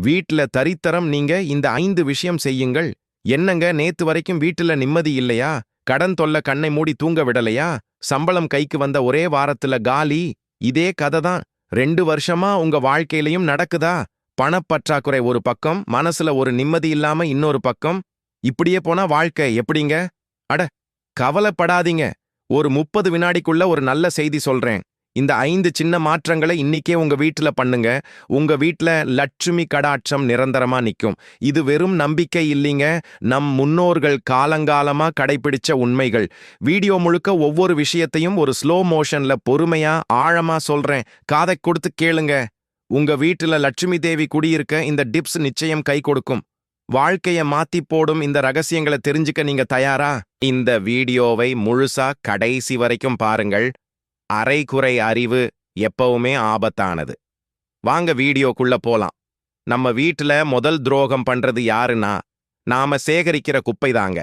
வீட்ல தரித்தரம் நீங்க இந்த ஐந்து விஷயம் செய்யுங்கள். என்னங்க நேத்து வரைக்கும் வீட்டுல நிம்மதி இல்லையா? கடன் தொல்ல கண்ணை மூடி தூங்க விடலையா? சம்பளம் கைக்கு வந்த ஒரே வாரத்துல காலி. இதே கதை தான் ரெண்டு வருஷமா உங்க வாழ்க்கையிலயும் நடக்குதா? பணப்பற்றாக்குறை ஒரு பக்கம் மனசுல ஒரு நிம்மதி இல்லாம இன்னொரு பக்கம். இப்படியே போனா வாழ்க்கை எப்படிங்க? அட கவலைப்படாதீங்க. ஒரு முப்பது வினாடிக்குள்ள ஒரு நல்ல செய்தி சொல்றேன். இந்த ஐந்து சின்ன மாற்றங்களை இன்னிக்கே உங்க வீட்டுல பண்ணுங்க. உங்க வீட்டில் லட்சுமி கடாட்சம் நிரந்தரமா நிக்கும். இது வெறும் நம்பிக்கை இல்லைங்க. நம் முன்னோர்கள் காலங்காலமா கடைபிடிச்ச உண்மைகள். வீடியோ முழுக்க ஒவ்வொரு விஷயத்தையும் ஒரு ஸ்லோ மோஷன்ல பொறுமையா ஆழமா சொல்றேன். காதை கொடுத்து கேளுங்க. உங்க வீட்டுல லட்சுமி தேவி குடியிருக்க இந்த டிப்ஸ் நிச்சயம் கை கொடுக்கும். வாழ்க்கைய மாத்தி போடும் இந்த ரகசியங்களை தெரிஞ்சுக்க நீங்க தயாரா? இந்த வீடியோவை முழுசா கடைசி வரைக்கும் பாருங்கள். அரைகுறை அறிவு எப்பவுமே ஆபத்தானது. வாங்க வீடியோக்குள்ள போலாம். நம்ம வீட்டுல முதல் துரோகம் பண்றது யாருன்னா நாம சேகரிக்கிற குப்பை தாங்க.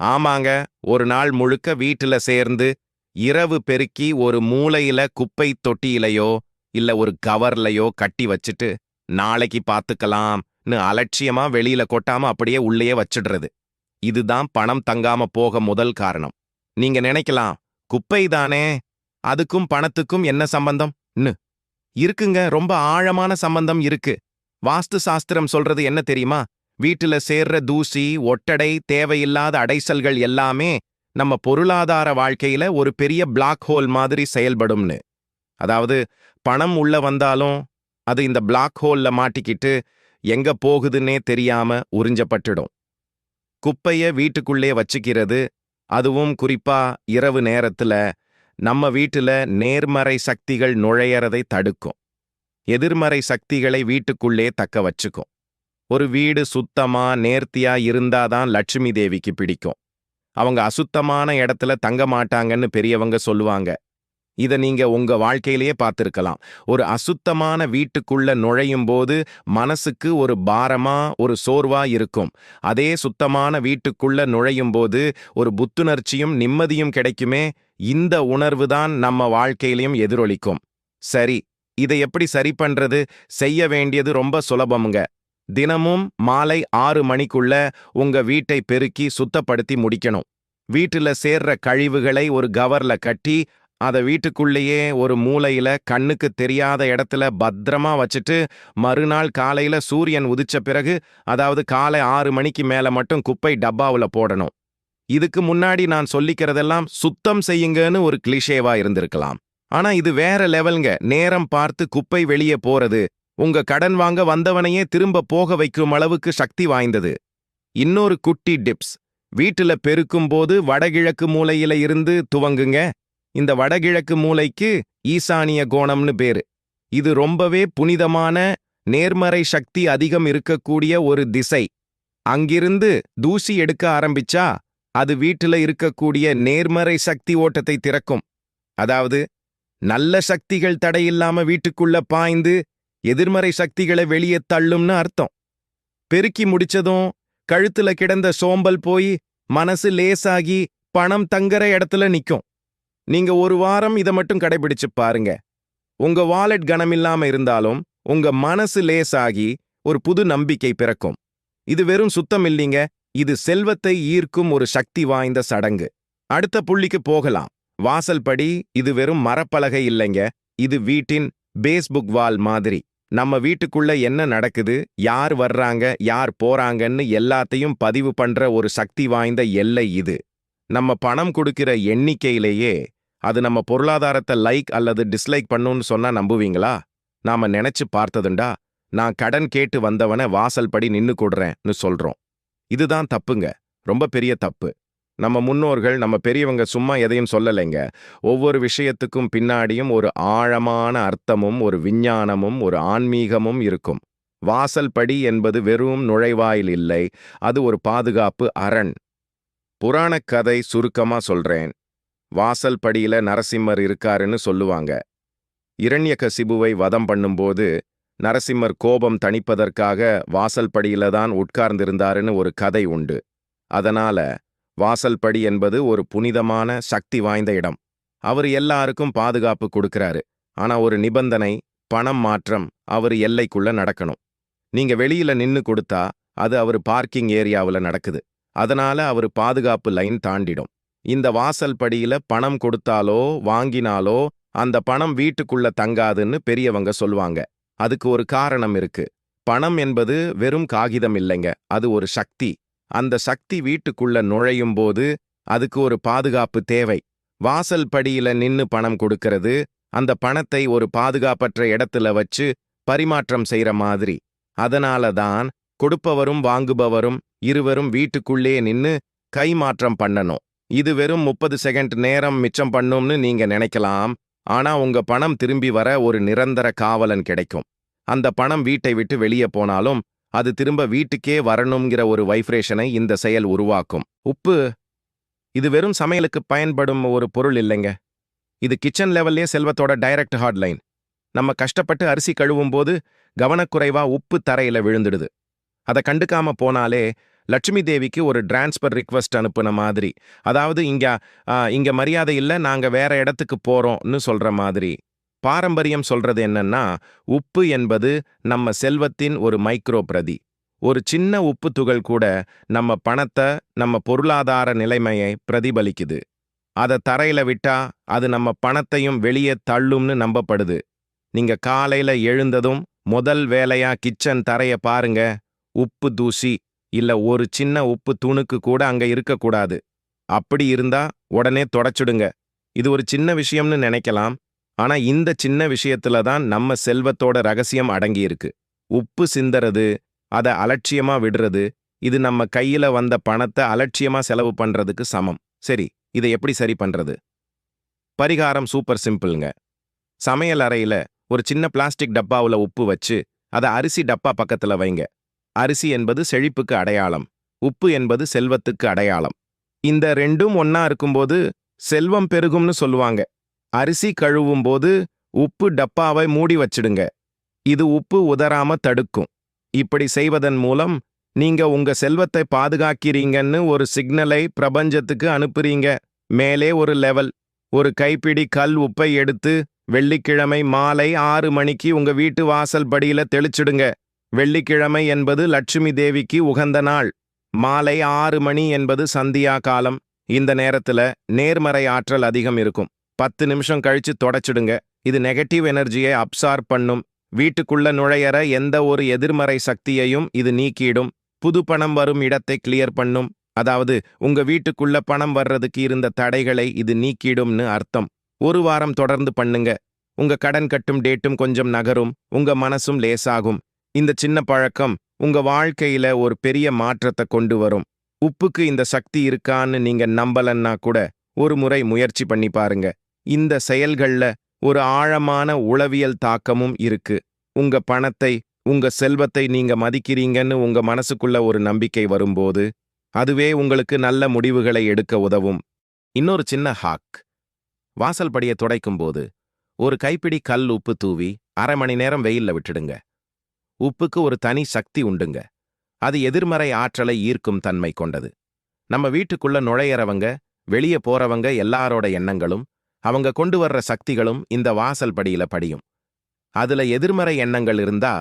ஆமாங்க ஒரு நாள் முழுக்க வீட்டுல சேர்ந்து இரவு பெருக்கி ஒரு மூலையில குப்பை தொட்டியிலையோ இல்ல ஒரு கவர்லையோ கட்டி வச்சுட்டு நாளைக்கு பாத்துக்கலாம்னு அலட்சியமா வெளியில கொட்டாம அப்படியே உள்ளேயே வச்சிடுறது. இதுதான் பணம் தங்காம போக முதல் காரணம். நீங்க நினைக்கலாம் குப்பை தானே அதுக்கும் பணத்துக்கும் என்ன சம்பந்தம்? ன்னு இருக்குங்க ரொம்ப ஆழமான சம்பந்தம் இருக்கு. வாஸ்து சாஸ்திரம் சொல்றது என்ன தெரியுமா? வீட்டுல சேர்ற தூசி ஒட்டடை தேவையில்லாத அடைசல்கள் எல்லாமே நம்ம பொருளாதார வாழ்க்கையில ஒரு பெரிய பிளாக் ஹோல் மாதிரி செயல்படும்னு. அதாவது பணம் உள்ள வந்தாலும் அது இந்த பிளாக் ஹோல்ல மாட்டிக்கிட்டு எங்க போகுதுன்னே தெரியாம உறிஞ்சப்பட்டுடும். குப்பைய வீட்டுக்குள்ளே வச்சுக்கிறது அதுவும் குறிப்பா இரவு நேரத்துல நம்ம வீட்டுல நேர்மறை சக்திகள் நுழையறதை தடுக்கும். எதிர்மறை சக்திகளை வீட்டுக்குள்ளே தக்க வச்சுக்கும். ஒரு வீடு சுத்தமா நேர்த்தியா இருந்தாதான் லட்சுமி தேவிக்கு பிடிக்கும். அவங்க அசுத்தமான இடத்துல தங்க மாட்டாங்கன்னு பெரியவங்க சொல்லுவாங்க. இத நீங்க உங்க வாழ்க்கையிலேயே பார்த்திருக்கலாம். ஒரு அசுத்தமான வீட்டுக்குள்ள நுழையும் போது மனசுக்கு ஒரு பாரமா ஒரு சோர்வா இருக்கும். அதே சுத்தமான வீட்டுக்குள்ள நுழையும் போது ஒரு புத்துணர்ச்சியும் நிம்மதியும் கிடைக்குமே இந்த உணர்வு தான் நம்ம வாழ்க்கையிலையும் எதிரொலிக்கும். சரி இதை எப்படி சரி பண்றது? செய்ய வேண்டியது ரொம்ப சுலபமுங்க. தினமும் மாலை ஆறு மணிக்குள்ள உங்க வீட்டை பெருக்கி சுத்தப்படுத்தி முடிக்கணும். வீட்டுல சேர்ற கழிவுகளை ஒரு கவர்ல கட்டி அத வீட்டுக்குள்ளேயே ஒரு மூலையில கண்ணுக்கு தெரியாத இடத்துல பத்திரமா வச்சுட்டு மறுநாள் காலையில சூரியன் உதிச்ச பிறகு அதாவது காலை ஆறு மணிக்கு மேல மட்டும் குப்பை டப்பாவுல போடணும். இதுக்கு முன்னாடி நான் சொல்லிக்கிறதெல்லாம் சுத்தம் செய்யுங்கன்னு ஒரு கிளிஷேவா இருந்திருக்கலாம். ஆனா இது வேற லெவல்ங்க. நேரம் பார்த்து குப்பை வெளியே போறது உங்க கடன் வாங்க வந்தவனையே திரும்ப போக வைக்கும் அளவுக்கு சக்தி வாய்ந்தது. இன்னொரு குட்டி டிப்ஸ். வீட்டுல பெருக்கும் போது வடகிழக்கு மூலையில இருந்து துவங்குங்க. இந்த வடகிழக்கு மூலைக்கு ஈசானிய கோணம்னு பேரு. இது ரொம்பவே புனிதமான நேர்மறை சக்தி அதிகம் இருக்கக்கூடிய ஒரு திசை. அங்கிருந்து தூசி எடுக்க ஆரம்பிச்சா அது வீட்டுல இருக்கக்கூடிய நேர்மறை சக்தி ஓட்டத்தை திறக்கும். அதாவது நல்ல சக்திகள் தடையில்லாம வீட்டுக்குள்ள பாய்ந்து எதிர்மறை சக்திகளை வெளியே தள்ளும்னு அர்த்தம். பெருக்கி முடிச்சதும் கழுத்துல கிடந்த சோம்பல் போய் மனசு லேசாகி பணம் தங்குற இடத்துல நிக்கும். நீங்க ஒரு வாரம் இதை மட்டும் கடைபிடிச்சு பாருங்க. உங்க வாலெட் கனமில்லாம இருந்தாலும் உங்க மனசு லேசாகி ஒரு புது நம்பிக்கை பிறக்கும். இது வெறும் சுத்தம் இல்லீங்க. இது செல்வத்தை ஈர்க்கும் ஒரு சக்தி வாய்ந்த சடங்கு. அடுத்த புள்ளிக்கு போகலாம். வாசல் படி இது வெறும் மரப்பலகை இல்லைங்க. இது வீட்டின் பேஸ்புக் வால் மாதிரி. நம்ம வீட்டுக்குள்ள என்ன நடக்குது? யார் வர்றாங்க? யார் போறாங்கன்னு எல்லாத்தையும் பதிவு பண்ற ஒரு சக்தி வாய்ந்த எல்லை இது. நம்ம பணம் கொடுக்கிற எண்ணிக்கையிலேயே அது நம்ம பொருளாதாரத்தை லைக் அல்லது டிஸ்லைக் பண்ணுன்னு சொன்னா நம்புவீங்களா? நாம நினைச்சு பார்த்ததுண்டா. நான் கடன் கேட்டு வந்தவனை வாசல் படி நின்னு கொடுறேன்னு சொல்றோம். இதுதான் தப்புங்க. ரொம்ப பெரிய தப்பு. நம்ம முன்னோர்கள் நம்ம பெரியவங்க சும்மா எதையும் சொல்லலைங்க. ஒவ்வொரு விஷயத்துக்கும் பின்னாடியும் ஒரு ஆழமான அர்த்தமும் ஒரு விஞ்ஞானமும் ஒரு ஆன்மீகமும் இருக்கும். வாசல் படி என்பது வெறும் நுழைவாயில் இல்லை. அது ஒரு பாதுகாப்பு அரண். புராணக் கதை சுருக்கமா சொல்றேன். வாசல் படியில நரசிம்மர் இருக்காருன்னு சொல்லுவாங்க. இரண்யகசிபுவை வதம் பண்ணும்போது நரசிம்மர் கோபம் தணிப்பதற்காக வாசல்படியில தான் உட்கார்ந்திருந்தாருன்னு ஒரு கதை உண்டு. அதனால வாசல்படி என்பது ஒரு புனிதமான சக்தி வாய்ந்த இடம். அவர் எல்லாருக்கும் பாதுகாப்பு கொடுக்கறாரு. ஆனா ஒரு நிபந்தனை பணம் மாற்றம் அவர் எல்லைக்குள்ள நடக்கணும். நீங்க வெளியில நின்னு கொடுத்தா அது அவர் பார்க்கிங் ஏரியாவுல நடக்குது. அதனால அவர் பாதுகாப்பு லைன் தாண்டிடும். இந்த வாசல் படியில பணம் கொடுத்தாலோ வாங்கினாலோ அந்த பணம் வீட்டுக்குள்ள தங்காதுன்னு பெரியவங்க சொல்லுவாங்க அதுக்கு ஒரு காரணம் இருக்கு. பணம் என்பது வெறும் காகிதம் இல்லைங்க. அது ஒரு சக்தி. அந்த சக்தி வீட்டுக்குள்ள நுழையும் போது அதுக்கு ஒரு பாதுகாப்பு தேவை. வாசல் படியில நின்னு பணம் கொடுக்கறது அந்த பணத்தை ஒரு பாதுகாப்பற்ற இடத்துல வச்சு பரிமாற்றம் செய்யற மாதிரி. அதனால தான் கொடுப்பவரும் வாங்குபவரும் இருவரும் வீட்டுக்குள்ளே நின்னு கைமாற்றம் பண்ணணும். இது வெறும் முப்பது செகண்ட் நேரம் மிச்சம் பண்ணும்னு நீங்க நினைக்கலாம். ஆனா உங்க பணம் திரும்பி வர ஒரு நிரந்தர காவலன் கிடைக்கும். அந்த பணம் வீட்டை விட்டு வெளியே போனாலும் அது திரும்ப வீட்டுக்கே வரணுங்கிற ஒரு வைப்ரேஷனை இந்த செயல் உருவாக்கும். உப்பு இது வெறும் சமையலுக்கு பயன்படும் ஒரு பொருள் இல்லைங்க. இது கிச்சன் லெவல்லே செல்வத்தோட டைரக்ட் ஹாட்லைன் நம்ம கஷ்டப்பட்டு அரிசி கழுவும் போது கவனக்குறைவா உப்பு தரையில விழுந்துடுது. அதை கண்டுக்காம போனாலே லட்சுமி தேவிக்கு ஒரு டிரான்ஸ்பர் ரிக்வஸ்ட் அனுப்புன மாதிரி. அதாவது இங்க இங்கே இங்க மரியாதை இல்ல நாங்க வேற இடத்துக்கு போறோம்னு சொல்ற மாதிரி. பாரம்பரியம் சொல்றது என்னன்னா உப்பு என்பது நம்ம செல்வத்தின் ஒரு மைக்ரோ பிரதி. ஒரு சின்ன உப்பு துகள் கூட நம்ம பணத்தை நம்ம பொருளாதார நிலைமையை பிரதிபலிக்குது. அதை தரையில விட்டா அது நம்ம பணத்தையும் வெளியே தள்ளும்னு நம்பப்படுது. நீங்க காலையில எழுந்ததும் முதல் வேலையா கிச்சன் தரைய பாருங்க உப்பு தூசி. இல்ல ஒரு சின்ன உப்பு தூணுக்கு கூட அங்க இருக்கக்கூடாது. அப்படி இருந்தா உடனே தொடச்சுடுங்க. இது ஒரு சின்ன விஷயம்னு நினைக்கலாம். ஆனா இந்த சின்ன விஷயத்துல தான் நம்ம செல்வத்தோட ரகசியம் அடங்கி இருக்கு உப்பு சிந்தறது அத அலட்சியமா விடுறது இது நம்ம கையில வந்த பணத்தை அலட்சியமா செலவு பண்றதுக்கு சமம். சரி இதை எப்படி சரி பண்றது? பரிகாரம் சூப்பர் சிம்பிள்ங்க. சமையல் அறையில ஒரு சின்ன பிளாஸ்டிக் டப்பாவுல உப்பு வச்சு அதை அரிசி டப்பா பக்கத்துல வைங்க. அரிசி என்பது செழிப்புக்கு அடையாளம் உப்பு என்பது செல்வத்துக்கு அடையாளம். இந்த ரெண்டும் ஒன்னா இருக்கும்போது செல்வம் பெருகும்னு சொல்லுவாங்க. அரிசி கழுவும் போது உப்பு டப்பாவை மூடி வச்சிடுங்க. இது உப்பு உதறாம தடுக்கும். இப்படி செய்வதன் மூலம் நீங்க உங்க செல்வத்தை பாதுகாக்கிறீங்கன்னு ஒரு சிக்னலை பிரபஞ்சத்துக்கு அனுப்புறீங்க. மேலே ஒரு லெவல் ஒரு கைப்பிடி கல் உப்பை எடுத்து வெள்ளிக்கிழமை மாலை ஆறு மணிக்கு உங்க வீட்டு வாசல் படியில தெளிச்சிடுங்க. வெள்ளிக்கிழமை என்பது லட்சுமி தேவிக்கு உகந்த நாள். மாலை ஆறு மணி என்பது சந்தியா காலம். இந்த நேரத்துல நேர்மறை ஆற்றல் அதிகம் இருக்கும். பத்து நிமிஷம் கழிச்சு தொடச்சிடுங்க. இது நெகட்டிவ் எனர்ஜியை அப்சார்ப் பண்ணும். வீட்டுக்குள்ள நுழையற எந்த ஒரு எதிர்மறை சக்தியையும் இது நீக்கிடும். புது பணம் வரும் இடத்தை கிளியர் பண்ணும். அதாவது உங்க வீட்டுக்குள்ள பணம் வர்றதுக்கு இருந்த தடைகளை இது நீக்கிடும்னு அர்த்தம். ஒரு வாரம் தொடர்ந்து பண்ணுங்க. உங்க கடன் கட்டும் டேட்டும் கொஞ்சம் நகரும். உங்க மனசும் லேசாகும். இந்த சின்ன பழக்கம் உங்க வாழ்க்கையில ஒரு பெரிய மாற்றத்தை கொண்டு வரும். உப்புக்கு இந்த சக்தி இருக்கான்னு நீங்க நம்பலன்னா கூட ஒரு முறை முயற்சி பண்ணி பாருங்க. இந்த செயல்கள்ல ஒரு ஆழமான உளவியல் தாக்கமும் இருக்கு. உங்க பணத்தை உங்க செல்வத்தை நீங்க மதிக்கிறீங்கன்னு உங்க மனசுக்குள்ள ஒரு நம்பிக்கை வரும்போது அதுவே உங்களுக்கு நல்ல முடிவுகளை எடுக்க உதவும். இன்னொரு சின்ன ஹாக் வாசல் படியை துடைக்கும் போது ஒரு கைப்பிடி கல் உப்பு தூவி அரை மணி நேரம் வெயில்ல விட்டுடுங்க. உப்புக்கு ஒரு தனி சக்தி உண்டுங்க. அது எதிர்மறை ஆற்றலை ஈர்க்கும் தன்மை கொண்டது. நம்ம வீட்டுக்குள்ள நுழையறவங்க வெளியே போறவங்க எல்லாரோட எண்ணங்களும் அவங்க கொண்டு வர்ற சக்திகளும் இந்த வாசல் படியில படியும். அதுல எதிர்மறை எண்ணங்கள் இருந்தா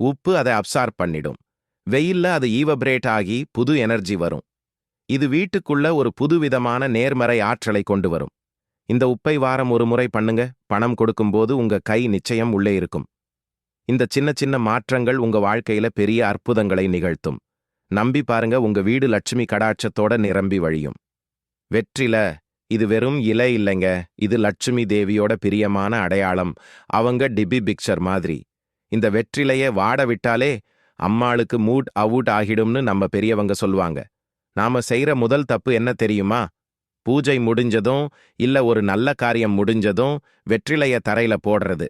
உப்பு அதை அப்சார்ப் பண்ணிடும். வெயில்ல அது ஈவப்ரேட் ஆகி புது எனர்ஜி வரும். இது வீட்டுக்குள்ள ஒரு புதுவிதமான நேர்மறை ஆற்றலை கொண்டு வரும். இந்த உப்பை வாரம் ஒரு முறை பண்ணுங்க. பணம் கொடுக்கும்போது உங்க கை நிச்சயம் உள்ளே இருக்கும். இந்த சின்ன சின்ன மாற்றங்கள் உங்க வாழ்க்கையில பெரிய அற்புதங்களை நிகழ்த்தும். நம்பி பாருங்க உங்க வீடு லட்சுமி கடாட்சத்தோட நிரம்பி வழியும். வெற்றில இது வெறும் இலை இல்லைங்க இது லட்சுமி தேவியோட பிரியமான அடையாளம். அவங்க டிபி பிக்சர் மாதிரி. இந்த வெற்றிலையே வாட விட்டாலே அம்மாளுக்கு மூட் அவுட் ஆகிடும்னு நம்ம பெரியவங்க சொல்லுவாங்க. நாம செய்யற முதல் தப்பு என்ன தெரியுமா? பூஜை முடிஞ்சதும் இல்ல ஒரு நல்ல காரியம் முடிஞ்சதும் வெற்றிலைய தரையில போடுறது.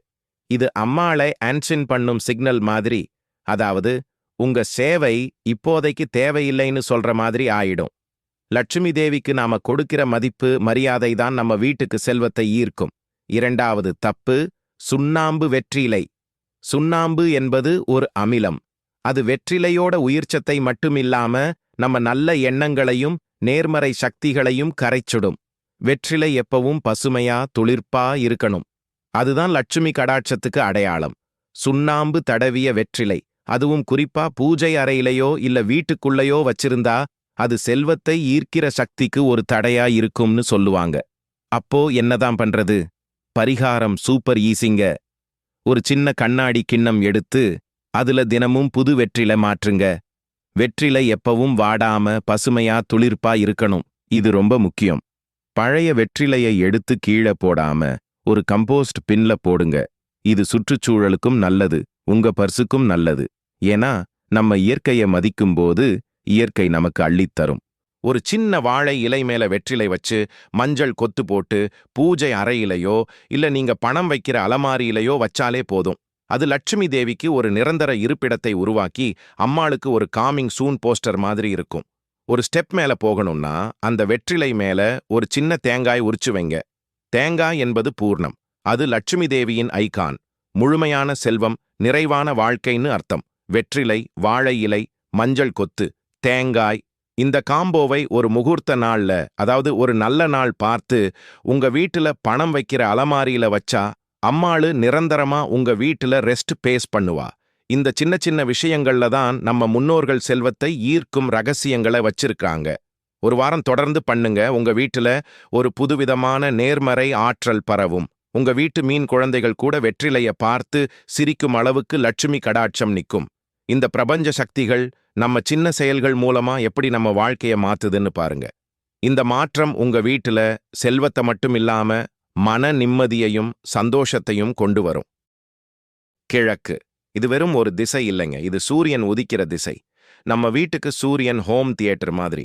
இது அம்மாளை ஆன்சின் பண்ணும் சிக்னல் மாதிரி. அதாவது உங்க சேவை இப்போதைக்கு தேவையில்லைன்னு சொல்ற மாதிரி ஆயிடும். லட்சுமி தேவிக்கு நாம கொடுக்கிற மதிப்பு மரியாதை தான் நம்ம வீட்டுக்கு செல்வத்தை ஈர்க்கும். இரண்டாவது தப்பு சுண்ணாம்பு வெற்றிலை. சுண்ணாம்பு என்பது ஒரு அமிலம். அது வெற்றிலையோட உயிர்ச்சத்தை மட்டுமில்லாம நம்ம நல்ல எண்ணங்களையும் நேர்மறை சக்திகளையும் கரைச்சுடும். வெற்றிலை எப்பவும் பசுமையா துளிர்ப்பா இருக்கணும். அதுதான் லட்சுமி கடாட்சத்துக்கு அடையாளம். சுண்ணாம்பு தடவிய வெற்றிலை. அதுவும் குறிப்பா பூஜை அறையிலையோ இல்ல வீட்டுக்குள்ளேயோ வச்சிருந்தா அது செல்வத்தை ஈர்க்கிற சக்திக்கு ஒரு தடையா இருக்கும்னு சொல்லுவாங்க. அப்போ என்னதான் பண்றது? பரிகாரம் சூப்பர் ஈஸிங்க. ஒரு சின்ன கண்ணாடி கிண்ணம் எடுத்து அதுல தினமும் புது வெற்றில மாற்றுங்க. வெற்றிலை எப்பவும் வாடாம பசுமையா துளிர்ப்பா இருக்கணும். இது ரொம்ப முக்கியம். பழைய வெற்றிலையை எடுத்து கீழே போடாம ஒரு கம்போஸ்ட் பின்ல போடுங்க. இது சுற்றுச்சூழலுக்கும் நல்லது உங்க பர்சுக்கும் நல்லது. ஏன்னா நம்ம இயற்கையை மதிக்கும்போது இயற்கை நமக்கு அள்ளித்தரும். ஒரு சின்ன வாழை இலை மேல வெற்றிலை வச்சு மஞ்சள் கொத்து போட்டு பூஜை அறையிலையோ இல்ல நீங்க பணம் வைக்கிற அலமாரியிலையோ வச்சாலே போதும். அது லட்சுமி தேவிக்கு ஒரு நிரந்தர இருப்பிடத்தை உருவாக்கி அம்மாளுக்கு ஒரு காமிங் சூன் போஸ்டர் மாதிரி இருக்கும். ஒரு ஸ்டெப் மேல போகணும்னா அந்த வெற்றிலை மேல ஒரு சின்ன தேங்காய் உரிச்சு வைங்க. தேங்காய் என்பது பூர்ணம் அது லட்சுமி தேவியின் ஐகான். முழுமையான செல்வம் நிறைவான வாழ்க்கைன்னு அர்த்தம். வெற்றிலை வாழை இலை மஞ்சள் கொத்து தேங்காய். இந்த காம்போவை ஒரு முகூர்த்த நாள்ல அதாவது ஒரு நல்ல நாள் பார்த்து உங்க வீட்டுல பணம் வைக்கிற அலமாரியில வச்சா அம்மாளு நிரந்தரமா உங்க வீட்டுல ரெஸ்ட் பேஸ் பண்ணுவா. இந்த சின்ன சின்ன விஷயங்கள்ல தான் நம்ம முன்னோர்கள் செல்வத்தை ஈர்க்கும் ரகசியங்களை வச்சிருக்காங்க. ஒரு வாரம் தொடர்ந்து பண்ணுங்க. உங்க வீட்டுல ஒரு புதுவிதமான நேர்மறை ஆற்றல் பரவும். உங்க வீட்டு மீன் குழந்தைகள் கூட வெற்றிலைய பார்த்து சிரிக்கும் அளவுக்கு லட்சுமி கடாட்சம் நிக்கும். இந்த பிரபஞ்ச சக்திகள் நம்ம சின்ன செயல்கள் மூலமா எப்படி நம்ம வாழ்க்கைய மாத்துதுன்னு பாருங்க. இந்த மாற்றம் உங்க வீட்டுல செல்வத்தை மட்டும் இல்லாம மன நிம்மதியையும் சந்தோஷத்தையும் கொண்டு வரும். கிழக்கு. இது வெறும் ஒரு திசை இல்லைங்க. இது சூரியன் உதிக்கிற திசை. நம்ம வீட்டுக்கு சூரியன் ஹோம் தியேட்டர் மாதிரி.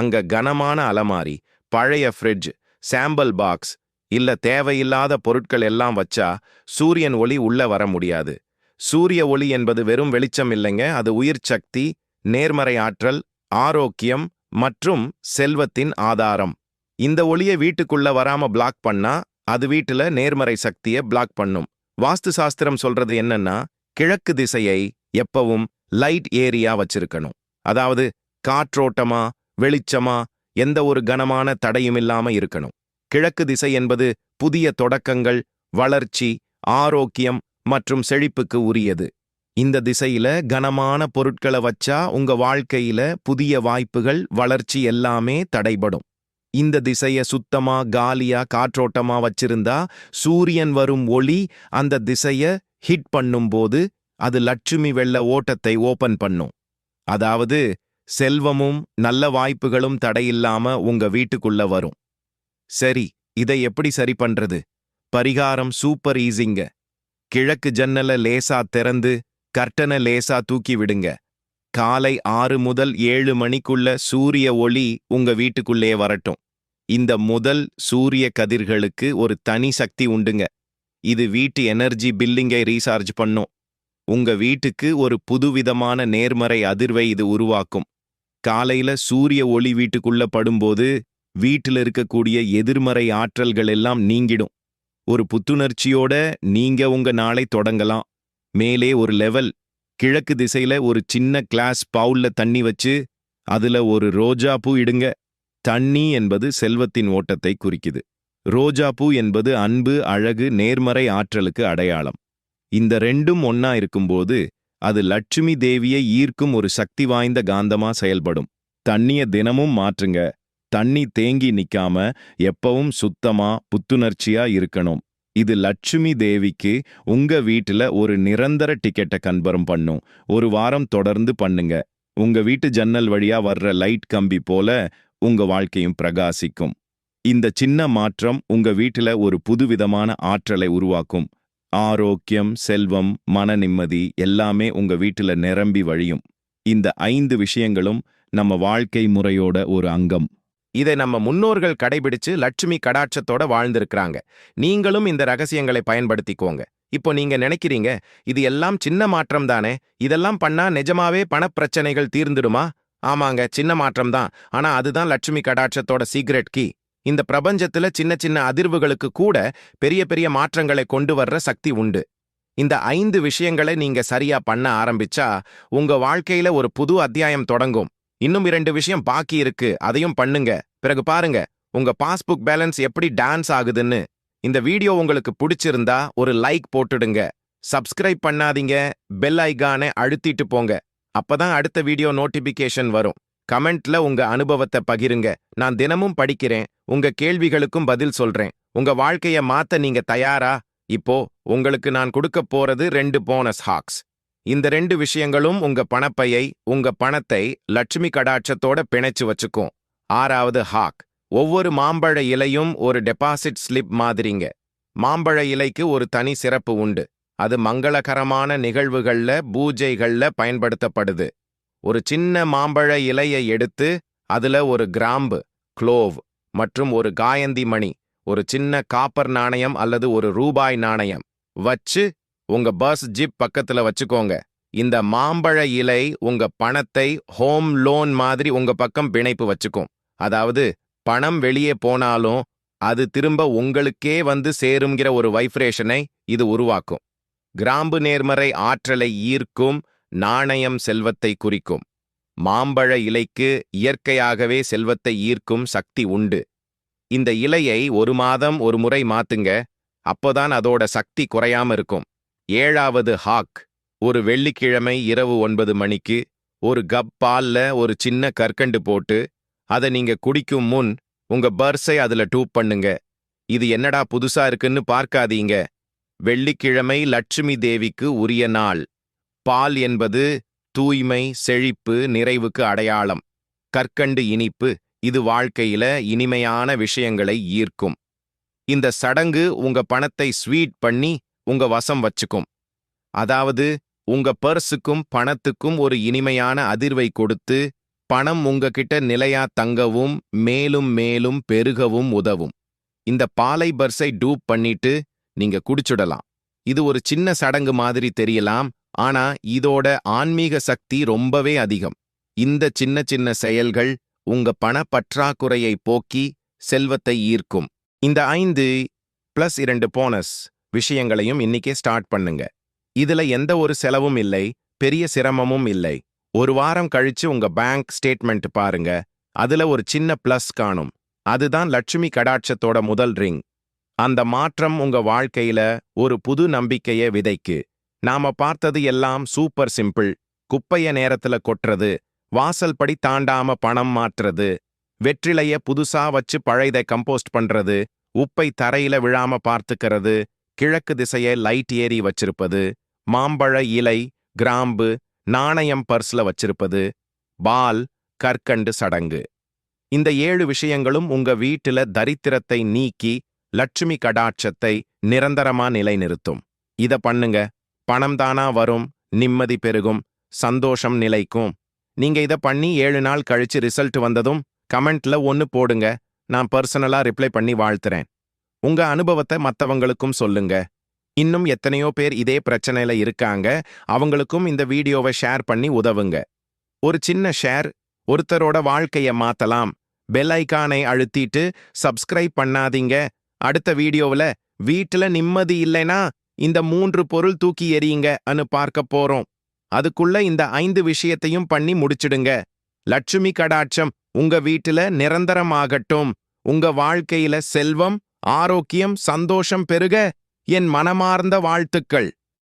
அங்க கனமான அலமாரி பழைய ஃப்ரிட்ஜ் சாம்பிள் பாக்ஸ் இல்ல தேவையில்லாத பொருட்கள் எல்லாம் வச்சா சூரியன் ஒளி உள்ள வர முடியாது. சூரிய ஒளி என்பது வெறும் வெளிச்சம் இல்லைங்க அது உயிர் சக்தி நேர்மறை ஆற்றல் ஆரோக்கியம் மற்றும் செல்வத்தின் ஆதாரம். இந்த ஒளியை வீட்டுக்குள்ள வராம பிளாக் பண்ணா அது வீட்டுல நேர்மறை சக்தியை பிளாக் பண்ணும். வாஸ்து சாஸ்திரம் சொல்றது என்னன்னா கிழக்கு திசையை எப்பவும் லைட் ஏரியா வச்சிருக்கணும். அதாவது காற்றோட்டமா வெளிச்சமா எந்த ஒரு கனமான தடையுமில்லாம இருக்கணும். கிழக்கு திசை என்பது புதிய தொடக்கங்கள் வளர்ச்சி ஆரோக்கியம் மற்றும் செழிப்புக்கு உரியது. இந்த திசையில கனமான பொருட்களை வச்சா உங்க வாழ்க்கையில புதிய வாய்ப்புகள் வளர்ச்சி எல்லாமே தடைபடும். இந்த திசைய சுத்தமா காலியா காற்றோட்டமா வச்சிருந்தா சூரியன் வரும் ஒளி அந்த திசைய ஹிட் பண்ணும்போது அது லட்சுமி வெள்ள ஓட்டத்தை ஓபன் பண்ணும். அதாவது செல்வமும் நல்ல வாய்ப்புகளும் தடையில்லாம உங்க வீட்டுக்குள்ள வரும். சரி இதை எப்படி சரி பண்றது? பரிகாரம் சூப்பர் ஈஸிங்க. கிழக்கு ஜன்னல லேசா திறந்து கர்டனை லேசா தூக்கி விடுங்க. காலை ஆறு முதல் ஏழு மணிக்குள்ள சூரிய ஒளி உங்க வீட்டுக்குள்ளே வரட்டும். இந்த முதல் சூரிய கதிர்களுக்கு ஒரு தனி சக்தி உண்டுங்க. இது வீட்டு எனர்ஜி பில்லிங்கை ரீசார்ஜ் பண்ணும். உங்க வீட்டுக்கு ஒரு புதுவிதமான நேர்மறை அதிர்வை இது உருவாக்கும். காலையில சூரிய ஒளி வீட்டுக்குள்ள படும்போது வீட்டில் இருக்கக்கூடிய எதிர்மறை ஆற்றல்கள் எல்லாம் நீங்கிடும். ஒரு புத்துணர்ச்சியோட நீங்க உங்க நாளை தொடங்கலாம். மேலே ஒரு லெவல் கிழக்கு திசையில ஒரு சின்ன கிளாஸ் பவுல்ல தண்ணி வச்சு அதுல ஒரு ரோஜா பூ இடுங்க. தண்ணி என்பது செல்வத்தின் ஓட்டத்தை குறிக்குது. ரோஜா பூ என்பது அன்பு அழகு நேர்மறை ஆற்றலுக்கு அடையாளம். இந்த ரெண்டும் ஒன்னா இருக்கும்போது அது லட்சுமி தேவியை ஈர்க்கும் ஒரு சக்தி வாய்ந்த காந்தமா செயல்படும். தண்ணிய தினமும் மாற்றுங்க. தண்ணி தேங்கி நிக்காம எப்பவும் சுத்தமா புத்துணர்ச்சியா இருக்கணும். இது லட்சுமி தேவிக்கு உங்க வீட்டுல ஒரு நிரந்தர டிக்கெட்டை கன்ஃபார்ம் பண்ணும். ஒரு வாரம் தொடர்ந்து பண்ணுங்க. உங்க வீட்டு ஜன்னல் வழியா வர்ற லைட் கம்பி போல உங்க வாழ்க்கையும் பிரகாசிக்கும். இந்த சின்ன மாற்றம் உங்க வீட்டுல ஒரு புதுவிதமான ஆற்றலை உருவாக்கும். ஆரோக்கியம் செல்வம் மன நிம்மதி எல்லாமே உங்க வீட்டுல நிரம்பி வழியும். இந்த ஐந்து விஷயங்களும் நம்ம வாழ்க்கை முறையோட ஒரு அங்கம். இதை நம்ம முன்னோர்கள் கடைபிடிச்சு லட்சுமி கடாட்சத்தோட வாழ்ந்திருக்கிறாங்க. நீங்களும் இந்த ரகசியங்களை பயன்படுத்திக்கோங்க. இப்போ நீங்க நினைக்கிறீங்க இது எல்லாம் சின்ன மாற்றம் தானே? இதெல்லாம் பண்ணா நிஜமாவே பணப்பிரச்சனைகள் தீர்ந்துடுமா? ஆமாங்க சின்ன மாற்றம் தான். ஆனா அதுதான் லட்சுமி கடாட்சத்தோட சீக்ரெட் கீ. இந்த பிரபஞ்சத்துல சின்ன சின்ன அதிர்வுகளுக்கு கூட பெரிய பெரிய மாற்றங்களை கொண்டு வர்ற சக்தி உண்டு. இந்த ஐந்து விஷயங்களை நீங்க சரியா பண்ண ஆரம்பிச்சா உங்க வாழ்க்கையில ஒரு புது அத்தியாயம் தொடங்கும். இன்னும் இரண்டு விஷயம் பாக்கி இருக்கு அதையும் பண்ணுங்க. பிறகு பாருங்க உங்க பாஸ்புக் பேலன்ஸ் எப்படி டான்ஸ் ஆகுதுன்னு. இந்த வீடியோ உங்களுக்கு பிடிச்சிருந்தா ஒரு லைக் போட்டுடுங்க. சப்ஸ்கிரைப் பண்ணாதீங்க பெல் ஐகானை அழுத்திட்டு போங்க. அப்பதான் அடுத்த வீடியோ நோட்டிபிகேஷன் வரும். கமெண்ட்ல உங்க அனுபவத்தை பகிருங்க. நான் தினமும் படிக்கிறேன். உங்க கேள்விகளுக்கும் பதில் சொல்றேன். உங்க வாழ்க்கைய மாத்த நீங்க தயாரா? இப்போ உங்களுக்கு நான் கொடுக்க போறது ரெண்டு போனஸ் ஹாக்ஸ் இந்த ரெண்டு விஷயங்களும் உங்க பணப்பையை உங்க பணத்தை லட்சுமி கடாட்சத்தோட பிணைச்சு வச்சுக்கும். ஆறாவது ஹாக் ஒவ்வொரு மாம்பழ இலையும் ஒரு டெபாசிட் ஸ்லிப் மாதிரிங்க. மாம்பழ இலைக்கு ஒரு தனி சிறப்பு உண்டு. அது மங்களகரமான நிகழ்வுகள்ல பூஜைகள்ல பயன்படுத்தப்படுது. ஒரு சின்ன மாம்பழ இலையை எடுத்து அதுல ஒரு கிராம்பு க்ளோவ் மற்றும் ஒரு காயந்தி மணி ஒரு சின்ன காப்பர் நாணயம் அல்லது ஒரு ரூபாய் நாணயம் வச்சு உங்க பஸ் ஜிப் பக்கத்துல வச்சுக்கோங்க. இந்த மாம்பழ இலை உங்க பணத்தை ஹோம் லோன் மாதிரி உங்க பக்கம் பிணைப்பு வச்சுக்கும். அதாவது பணம் வெளியே போனாலும் அது திரும்ப உங்களுக்கே வந்து சேருங்கிற ஒரு வைப்ரேஷனை இது உருவாக்கும். கிராம்பு நேர்மறை ஆற்றலை ஈர்க்கும் நாணயம் செல்வத்தை குறிக்கும். மாம்பழ இலைக்கு இயற்கையாகவே செல்வத்தை ஈர்க்கும் சக்தி உண்டு. இந்த இலையை ஒரு மாதம் ஒரு முறை மாத்துங்க அப்போதான் அதோட சக்தி குறையாம இருக்கும். ஏழாவது ஹாக் ஒரு வெள்ளிக்கிழமை இரவு ஒன்பது மணிக்கு ஒரு கப் பால்ல ஒரு சின்ன கற்கண்டு போட்டு அதை நீங்க குடிக்கும் முன் உங்க பர்ஸை அதுல டூப் பண்ணுங்க. இது என்னடா புதுசா இருக்குன்னு பார்க்காதீங்க. வெள்ளிக்கிழமை லட்சுமி தேவிக்கு உரிய நாள். பால் என்பது தூய்மை செழிப்பு நிறைவுக்கு அடையாளம். கற்கண்டு இனிப்பு இது வாழ்க்கையில இனிமையான விஷயங்களை ஈர்க்கும். இந்த சடங்கு உங்க பணத்தை ஸ்வீட் பண்ணி உங்க வசம் வச்சுக்கும். அதாவது உங்க பர்ஸுக்கும் பணத்துக்கும் ஒரு இனிமையான அதிர்வை கொடுத்து பணம் உங்ககிட்ட நிலையா தங்கவும் மேலும் மேலும் பெருகவும் உதவும். இந்த பாலை பர்ஸை டூப் பண்ணிட்டு நீங்க குடிச்சுடலாம். இது ஒரு சின்ன சடங்கு மாதிரி தெரியலாம். ஆனா இதோட ஆன்மீக சக்தி ரொம்பவே அதிகம். இந்த சின்ன சின்ன செயல்கள் உங்க பண பற்றாக்குறையை போக்கி செல்வத்தை ஈர்க்கும். இந்த ஐந்து பிளஸ் இரண்டு போனஸ் விஷயங்களையும் இன்னிக்கே ஸ்டார்ட் பண்ணுங்க. இதுல எந்த ஒரு செலவும் இல்லை பெரிய சிரமமும் இல்லை. ஒரு வாரம் கழிச்சு உங்க பேங்க் ஸ்டேட்மெண்ட் பாருங்க. அதுல ஒரு சின்ன பிளஸ் காணும். அதுதான் லட்சுமி கடாட்சத்தோட முதல் ரிங் அந்த மாற்றம் உங்க வாழ்க்கையில ஒரு புது நம்பிக்கைய விதைக்கு. நாம பார்த்தது எல்லாம் சூப்பர் சிம்பிள். குப்பைய நேரத்துல கொட்டுறது வாசல் படி தாண்டாம பணம் மாற்றுறது வெற்றிலைய புதுசா வச்சு பழையதை கம்போஸ்ட் பண்றது உப்பை தரையில விழாம பார்த்துக்கிறது கிழக்கு திசைய லைட் ஏறி வச்சிருப்பது மாம்பழ இலை கிராம்பு நாணயம் பர்ஸ்ல வச்சிருப்பது பால் கற்கண்டு சடங்கு. இந்த ஏழு விஷயங்களும் உங்க வீட்டுல தரித்திரத்தை நீக்கி லட்சுமி கடாட்சத்தை நிரந்தரமா நிலைநிறுத்தும். இத பண்ணுங்க. பணம் தானா வரும் நிம்மதி பெருகும் சந்தோஷம் நிலைக்கும். நீங்க இத பண்ணி ஏழு நாள் கழிச்சு ரிசல்ட் வந்ததும் கமெண்ட்ல ஒன்னு போடுங்க நான் பர்சனலா ரிப்ளை பண்ணி வாழ்த்துறேன். உங்க அனுபவத்தை மத்தவங்களுக்கும் சொல்லுங்க. இன்னும் எத்தனையோ பேர் இதே பிரச்சனையில இருக்காங்க அவங்களுக்கும் இந்த வீடியோவை ஷேர் பண்ணி உதவுங்க. ஒரு சின்ன ஷேர் ஒருத்தரோட வாழ்க்கைய மாத்தலாம். பெல் ஐக்கானை அழுத்திட்டு சப்ஸ்கிரைப் பண்ணாதீங்க. அடுத்த வீடியோவுல வீட்டுல நிம்மதி இல்லைனா இந்த மூன்று பொருள் தூக்கி எறியுங்க அனு பார்க்க போறோம். அதுக்குள்ள இந்த ஐந்து விஷயத்தையும் பண்ணி முடிச்சிடுங்க. லட்சுமி கடாட்சம் உங்க வீட்டுல நிரந்தரமாகட்டும். உங்க வாழ்க்கையில செல்வம் ஆரோக்கியம் சந்தோஷம் பெருக. என் மனமார்ந்த வாழ்த்துக்கள்.